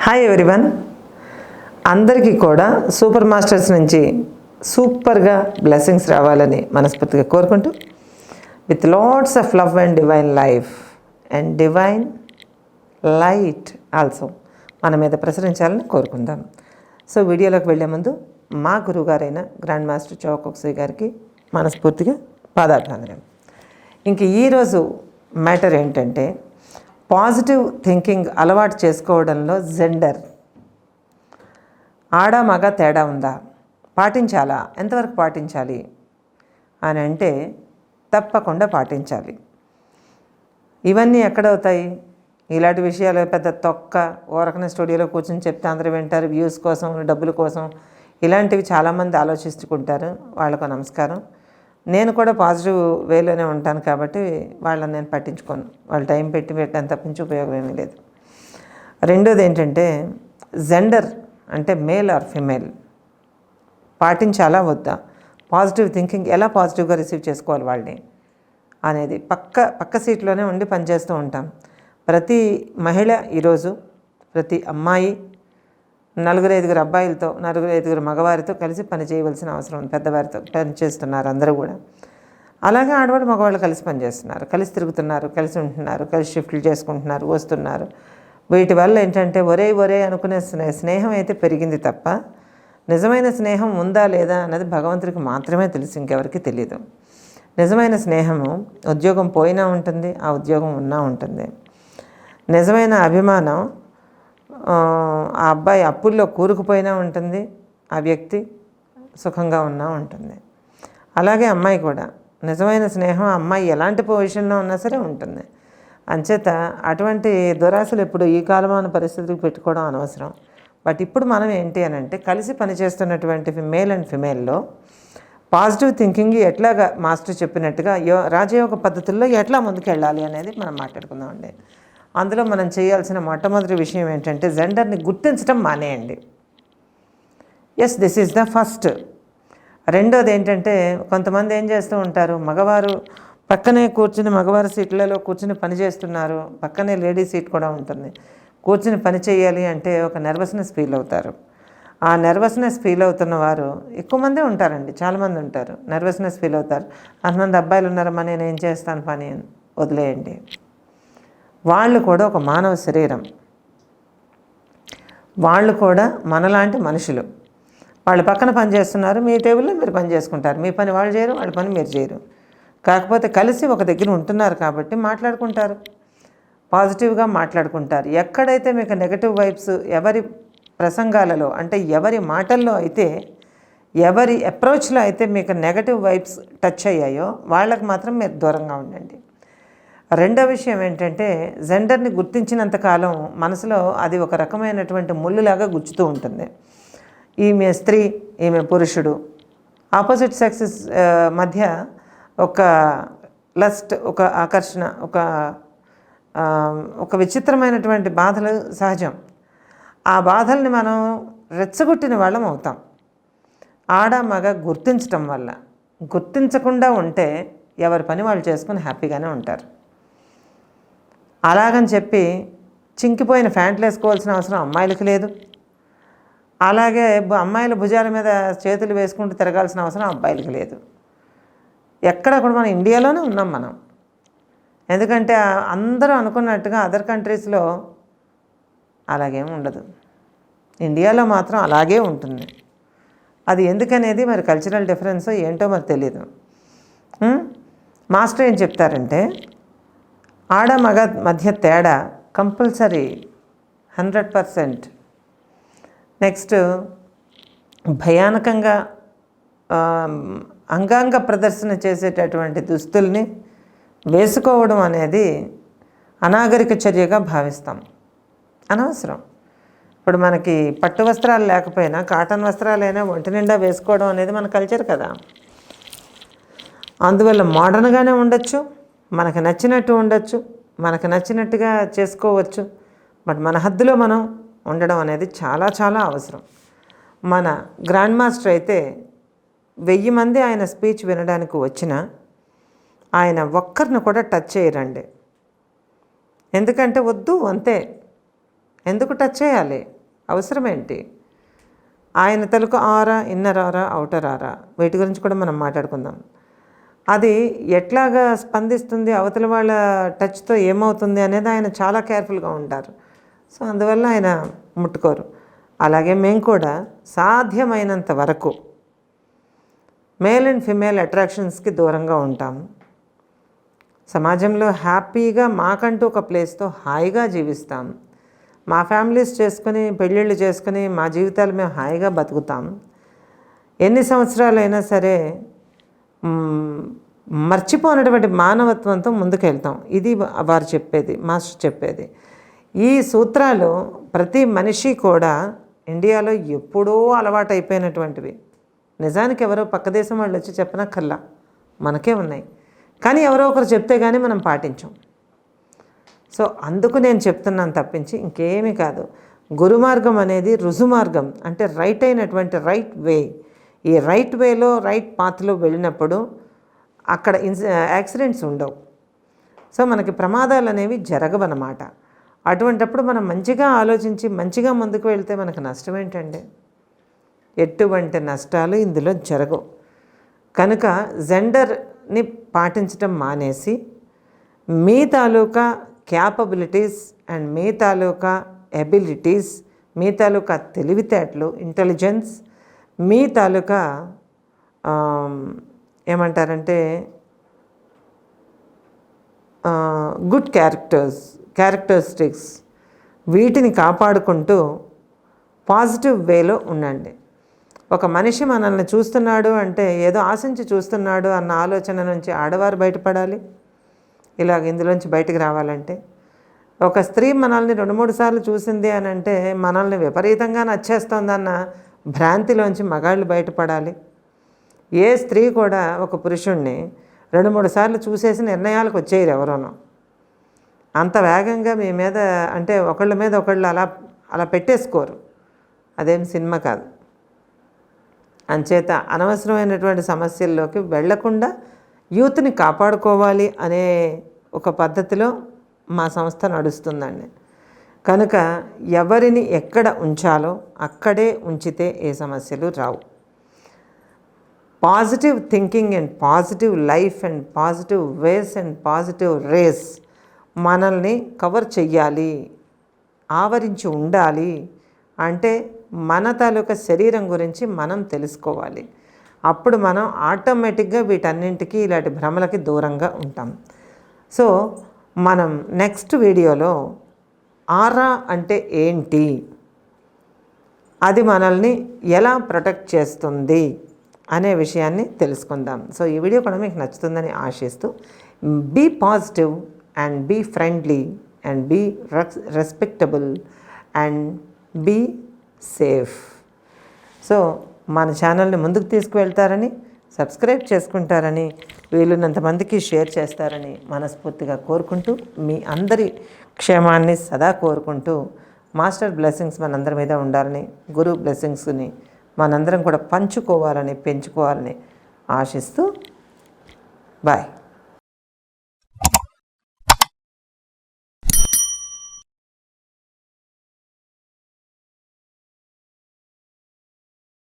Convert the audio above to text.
Hi everyone అందరికీ కూడా super masters నుంచి సూపర్గా బ్లెస్సింగ్స్ రావాలని మనస్ఫూర్తిగా కోరుకుంటూ with lots of love and divine life and divine light also మన మీద ప్రసరించాలని కోరుకుందాం. సో వీడియోలోకి వెళ్ళే ముందు మా గురువుగారైన గ్రాండ్ మాస్టర్ చౌకొక్సీ గారికి మనస్ఫూర్తిగా పాదాభివందనం ఇంక ఈరోజు మ్యాటర్ ఏంటంటే పాజిటివ్ థింకింగ్ అలవాటు చేసుకోవడంలో జెండర్. ఆడ మగ తేడా ఉందా? పాటించాలా? ఎంతవరకు పాటించాలి? అని అంటే తప్పకుండా పాటించాలి. ఇవన్నీ ఎక్కడవుతాయి? ఇలాంటి విషయాలు పెద్ద తొక్క ఓరకన స్టూడియోలో కూర్చొని చెప్తే అందరూ వింటారు వ్యూస్ కోసం డబ్బుల కోసం. ఇలాంటివి చాలామంది ఆలోచించుకుంటారు వాళ్ళకు నమస్కారం. నేను కూడా పాజిటివ్ వేలోనే ఉంటాను కాబట్టి వాళ్ళని నేను పట్టించుకోను. వాళ్ళు టైం పెట్టి పెట్టాను తప్పించి ఉపయోగం ఏమీ లేదు. రెండోది ఏంటంటే జెండర్ అంటే మేల్ ఆర్ ఫిమేల్ పాటించాలా వద్దా? పాజిటివ్ థింకింగ్ ఎలా పాజిటివ్గా రిసీవ్ చేసుకోవాలి వాళ్ళని అనేది పక్క పక్క సీట్లోనే ఉండి పనిచేస్తూ ఉంటాం. ప్రతి మహిళ ఈరోజు ప్రతి అమ్మాయి నలుగురు ఐదుగురు అబ్బాయిలతో నలుగురు ఐదుగురు మగవారితో కలిసి పని చేయవలసిన అవసరం ఉంది. పెద్దవారితో పని చేస్తున్నారు అందరూ కూడా. అలాగే ఆడవాళ్ళు మగవాళ్ళు కలిసి పనిచేస్తున్నారు కలిసి తిరుగుతున్నారు కలిసి ఉంటున్నారు కలిసి షిఫ్ట్లు చేసుకుంటున్నారు వస్తున్నారు. వీటి వల్ల ఏంటంటే ఒరే ఒరే అనుకునే స్నేహం అయితే పెరిగింది తప్ప నిజమైన స్నేహం ఉందా లేదా అన్నది భగవంతుడికి మాత్రమే తెలుసు ఇంకెవరికి తెలియదు నిజమైన స్నేహము ఉద్యోగం పోయినా ఉంటుంది ఆ ఉద్యోగం ఉన్నా ఉంటుంది. నిజమైన అభిమానం ఆ అబ్బాయి అప్పుల్లో కూరుకుపోయినా ఉంటుంది ఆ వ్యక్తి సుఖంగా ఉన్నా ఉంటుంది. అలాగే అమ్మాయి కూడా నిజమైన స్నేహం అమ్మాయి ఎలాంటి పొజిషన్లో ఉన్నా సరే ఉంటుంది. అంచేత అటువంటి దురాశలు ఇప్పుడు ఈ కాలమాన పరిస్థితికి పెట్టుకోవడం అనవసరం. బట్ ఇప్పుడు మనం ఏంటి అని అంటే కలిసి పనిచేస్తున్నటువంటి మేల్ అండ్ ఫిమేల్లో పాజిటివ్ థింకింగ్ ఎట్లాగా మాస్టర్ చెప్పినట్టుగా యో రాజయోగ పద్ధతుల్లో ఎట్లా ముందుకెళ్ళాలి అనేది మనం మాట్లాడుకుందామండి. అందులో మనం చేయాల్సిన మొట్టమొదటి విషయం ఏంటంటే జెండర్ని గుర్తించడం మానేయండి. Yes this is the first రెండోది ఏంటంటే కొంతమంది ఏం చేస్తూ ఉంటారు? మగవారు పక్కనే కూర్చుని మగవారి సీట్లలో కూర్చుని పని చేస్తున్నారు. పక్కనే లేడీ సీట్ కూడా ఉంటుంది. కూర్చుని పని చేయాలి అంటే ఒక నర్వస్నెస్ ఫీల్ అవుతారు. ఆ నర్వస్నెస్ ఫీల్ అవుతున్న వారు ఎక్కువ మందే ఉంటారండి. చాలామంది ఉంటారు. నర్వస్నెస్ ఫీల్ అవుతారు. అంతమంది అబ్బాయిలు ఉన్నారమ్మా నేను ఏం చేస్తాను పని అని వదిలేయండి. వాళ్ళు కూడా ఒక మానవ శరీరం. వాళ్ళు కూడా మనలాంటి మనుషులు. వాళ్ళు పక్కన పని చేస్తున్నారు మీ టేబుల్లో మీరు పని చేసుకుంటారు. మీ పని వాళ్ళు చేయరు వాళ్ళ పని మీరు చేయరు. కాకపోతే కలిసి ఒక దగ్గర ఉంటున్నారు కాబట్టి మాట్లాడుకుంటారు. పాజిటివ్గా మాట్లాడుకుంటారు. ఎక్కడైతే మీకు నెగటివ్ వైబ్స్ ఎవరి ప్రసంగాలలో అంటే ఎవరి మాటల్లో అయితే ఎవరి అప్రోచ్లో అయితే మీకు నెగటివ్ వైబ్స్ టచ్ అయ్యాయో వాళ్ళకి మాత్రం మీరు దూరంగా ఉండండి. రెండో విషయం ఏంటంటే జెండర్ని గుర్తించినంత కాలం మనసులో అది ఒక రకమైనటువంటి ముళ్ళులాగా గుచ్చుతూ ఉంటుంది. ఈమె స్త్రీ ఈమె పురుషుడు. ఆపోజిట్ సెక్సెస్ మధ్య ఒక లస్ట్ ఒక ఆకర్షణ ఒక ఒక విచిత్రమైనటువంటి బాధలు సహజం. ఆ బాధల్ని మనం రెచ్చగొట్టిన వాళ్ళం అవుతాం. ఆడ మగ గుర్తించటం వల్ల. గుర్తించకుండా ఉంటే ఎవరి పని వాళ్ళు చేసుకుని హ్యాపీగానే ఉంటారు. అలాగని చెప్పి చింకిపోయిన ఫ్యాంట్లు వేసుకోవాల్సిన అవసరం అమ్మాయిలకు లేదు. అలాగే అమ్మాయిల భుజాల మీద చేతులు వేసుకుంటూ తిరగాల్సిన అవసరం అబ్బాయిలకు లేదు. ఎక్కడ కూడా మనం ఇండియాలోనే ఉన్నాం మనం. ఎందుకంటే అందరూ అనుకున్నట్టుగా అదర్ కంట్రీస్లో అలాగేం ఉండదు. ఇండియాలో మాత్రం అలాగే ఉంటుంది. అది ఎందుకనేది మరి కల్చరల్ డిఫరెన్స్ ఏంటో మరి తెలియదు మాస్టర్ ఏం చెప్తారంటే ఆడ మగ మధ్య తేడా కంపల్సరీ హండ్రెడ్ పర్సెంట్. నెక్స్ట్ భయానకంగా అంగాంగ ప్రదర్శన చేసేటటువంటి దుస్తుల్ని వేసుకోవడం అనేది అనాగరిక చర్యగా భావిస్తాం. అనవసరం. ఇప్పుడు మనకి పట్టు వస్త్రాలు లేకపోయినా కాటన్ వస్త్రాలైనా ఒంటి నిండా వేసుకోవడం అనేది మన కల్చర్ కదా. అందువల్ల మోడర్న్గానే ఉండొచ్చు. మనకు నచ్చినట్టు ఉండొచ్చు మనకు నచ్చినట్టుగా చేసుకోవచ్చు. బట్ మన హద్దులో మనం ఉండడం అనేది చాలా చాలా అవసరం. మన గ్రాండ్ మాస్టర్ అయితే వెయ్యి మంది ఆయన స్పీచ్ వినడానికి వచ్చినా ఆయన ఒక్కరిని కూడా టచ్ చేయరండి. ఎందుకంటే వద్దు అంతే. ఎందుకు టచ్ చేయాలి? అవసరం ఏంటి? ఆయన తలకు ఆరా ఇన్నర్ ఆరా అవుటర్ ఆరా? వీటి గురించి కూడా మనం మాట్లాడుకుందాం. అది ఎట్లాగా స్పందిస్తుంది అవతల వాళ్ళ టచ్తో ఏమవుతుంది అనేది ఆయన చాలా కేర్ఫుల్గా ఉంటారు. సో అందువల్ల ఆయన ముట్టుకోరు. అలాగే మేము కూడా సాధ్యమైనంత వరకు మేల్ అండ్ ఫిమేల్ అట్రాక్షన్స్కి దూరంగా ఉంటాము. సమాజంలో హ్యాపీగా మాకంటూ ఒక ప్లేస్తో హాయిగా జీవిస్తాం. మా ఫ్యామిలీస్ చేసుకుని పెళ్ళిళ్ళు చేసుకుని మా జీవితాలు మేము హాయిగా బతుకుతాం. ఎన్ని సంవత్సరాలైనా సరే మర్చిపోనటువంటి మానవత్వంతో ముందుకెళ్తాం. ఇది వారు చెప్పేది మాస్టర్ చెప్పేది. ఈ సూత్రాలు ప్రతి మనిషి కూడా ఇండియాలో ఎప్పుడూ అలవాటైపోయినటువంటివి. నిజానికి ఎవరో పక్క దేశం వాళ్ళు వచ్చి చెప్పనక్కర్లా. మనకే ఉన్నాయి. కానీ ఎవరో ఒకరు చెప్తే కానీ మనం పాటించాం. సో అందుకు నేను చెప్తున్నాను తప్పించి ఇంకేమీ కాదు. గురుమార్గం అనేది రుజుమార్గం. అంటే రైట్ అయినటువంటి రైట్ వే. ఈ రైట్ వేలో రైట్ పాత్లో వెళ్ళినప్పుడు అక్కడ ఇన్స్ యాక్సిడెంట్స్ ఉండవు. సో మనకి ప్రమాదాలు అనేవి జరగవన్నమాట. అటువంటప్పుడు మనం మంచిగా ఆలోచించి మంచిగా ముందుకు వెళ్తే మనకు నష్టం ఏంటండి? ఎటువంటి నష్టాలు ఇందులో జరగవు. కనుక జెండర్ని పాటించడం మానేసి మీ తాలూకా క్యాపబిలిటీస్ అండ్ మీ తాలూకా ఎబిలిటీస్ మీ తాలూకా తెలివితేటలు ఇంటెలిజెన్స్ మీ తాలూకా ఏమంటారంటే గుడ్ క్యారెక్టర్స్ క్యారెక్టరిస్టిక్స్ వీటిని కాపాడుకుంటూ పాజిటివ్ వేలో ఉండండి. ఒక మనిషి మనల్ని చూస్తున్నాడు అంటే ఏదో ఆశించి చూస్తున్నాడు అన్న ఆలోచన నుంచి ఆడవారు బయటపడాలి. ఇలాగ ఇందులోంచి బయటకు రావాలంటే ఒక స్త్రీ మనల్ని రెండు మూడు సార్లు చూసింది అని అంటే మనల్ని విపరీతంగా నచ్చేస్తోందన్న భ్రాంతిలోంచి మగాళ్ళు బయటపడాలి. ఏ స్త్రీ కూడా ఒక పురుషుణ్ణి రెండు మూడు సార్లు చూసేసి నిర్ణయాలకు వచ్చేయరు ఎవరోనో. అంత వేగంగా మీ మీద అంటే ఒకళ్ళ మీద ఒకళ్ళు అలా అలా పెట్టేసుకోరు. అదేం సినిమా కాదు. అంచేత అనవసరమైనటువంటి సమస్యల్లోకి వెళ్ళకుండా యూత్ని కాపాడుకోవాలి అనే ఒక పద్ధతిలో మా సంస్థ నడుస్తుందండి. కనుక ఎవరిని ఎక్కడ ఉంచాలో అక్కడే ఉంచితే ఏ సమస్యలు రావు. Positive thinking and positive life and positive ways and positive rays మనల్ని కవర్ చెయ్యాలి ఆవరించి ఉండాలి అంటే మన తాలూకా శరీరం గురించి మనం తెలుసుకోవాలి. అప్పుడు మనం ఆటోమేటిక్గా వీటన్నింటికి ఇలాంటి భ్రమలకి దూరంగా ఉంటాం. సో మనం నెక్స్ట్ వీడియోలో ఆరా అంటే ఏంటి? అది మనల్ని ఎలా ప్రొటెక్ట్ చేస్తుంది అనే విషయాన్ని తెలుసుకుందాం. సో ఈ వీడియో కూడా మీకు నచ్చుతుందని ఆశిస్తూ be positive and be friendly and be respectable and be safe. So మన ఛానల్ని ముందుకు తీసుకువెళ్తారని సబ్స్క్రైబ్ చేసుకుంటారని వీలున్నంతమందికి షేర్ చేస్తారని మనస్ఫూర్తిగా కోరుకుంటూ మీ అందరి క్షేమాన్ని సదా కోరుకుంటూ మాస్టర్ బ్లెస్సింగ్స్ మనందరి మీద ఉండాలని గురు బ్లెస్సింగ్స్ని మనందరం కూడా పంచుకోవాలని పెంచుకోవాలని ఆశిస్తూ బాయ్.